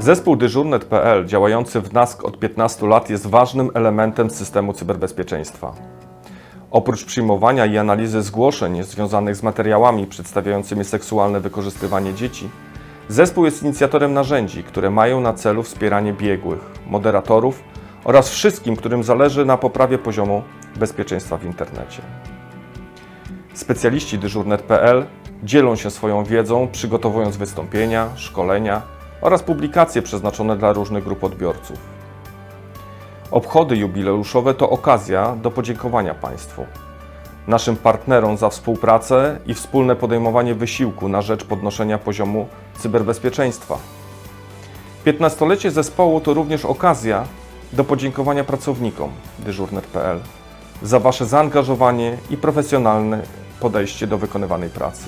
Zespół dyżurnet.pl działający w NASK od 15 lat jest ważnym elementem systemu cyberbezpieczeństwa. Oprócz przyjmowania i analizy zgłoszeń związanych z materiałami przedstawiającymi seksualne wykorzystywanie dzieci, zespół jest inicjatorem narzędzi, które mają na celu wspieranie biegłych, moderatorów oraz wszystkim, którym zależy na poprawie poziomu bezpieczeństwa w internecie. Specjaliści dyżurnet.pl dzielą się swoją wiedzą, przygotowując wystąpienia, szkolenia oraz publikacje przeznaczone dla różnych grup odbiorców. Obchody jubileuszowe to okazja do podziękowania Państwu, naszym partnerom za współpracę i wspólne podejmowanie wysiłku na rzecz podnoszenia poziomu cyberbezpieczeństwa. 15-lecie zespołu to również okazja do podziękowania pracownikom dyżurnet.pl za Wasze zaangażowanie i profesjonalne podejście do wykonywanej pracy.